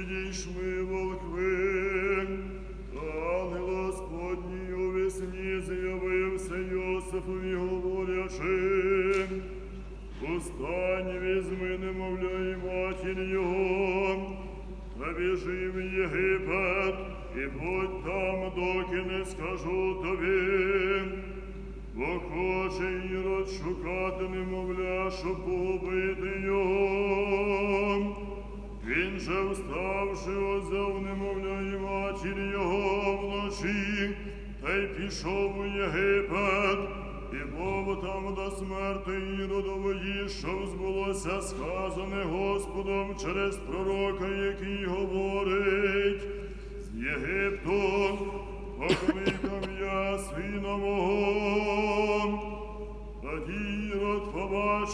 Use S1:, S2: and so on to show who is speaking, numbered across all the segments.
S1: Відійшли волхви, ангел Господній у весні з'явився Йосифові, говорячи, Устань, візьми, немовля, і матір його, та біжи в Єгипет, і будь там, доки не скажу тобі. Бо хоче Ірод шукати немовля, щоб погубити його. Він же вставши, озяв немовля і матір його вночі, та й пішов у Єгипет, і був там до смерти Іродової, що збулося сказане Господом через пророка, який говорить. З Єгипту, покликав я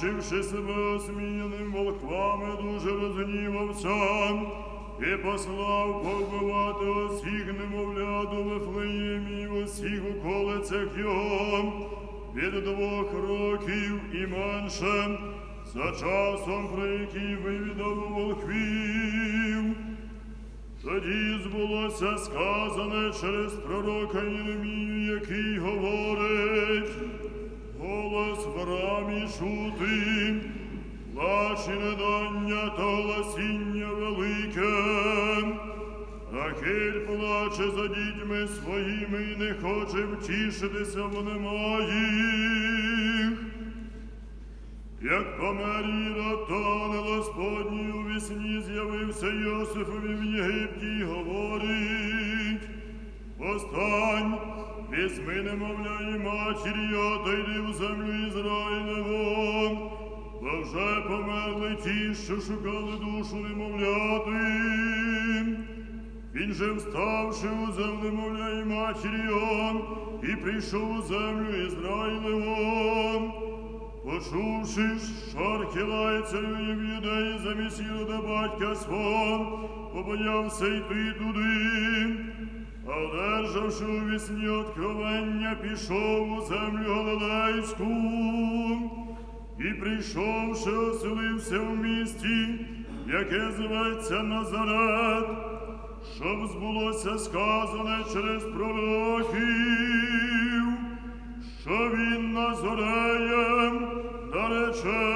S1: побачивши себе осміяним волхвами, дуже розгнівався і послав повбивати усіх немовлят у Вифлеємі і в усіх околицях його від двох років і менше, за часом, про який вивідав волхвів. Тоді збулося сказане через пророка Єремію, який говорить, недання та голосіння велике. Рахиль плаче за дітьми своїми і не хоче втішитися, бо немає. Як помер Ірод, то ангел Господній у вісні з'явився Йосифові в Єгипті і говорить, Постань, візьми немовля і матір його, та йди в землю Ізраїлеву, бо вже померли ті, що шукали душу немовляти. Він же вставши у землю немовля і його, і прийшов у землю Ізраїлеву. Почувши, що архілається і в юдеї замість Ірода батька свого, побоявся йти туди, одержавши у вісні откровення, пішов у землю Галилейську, прийшовши, оселився в місті, яке зветься Назарет, щоб збулося сказане через пророків що він назореєм нарече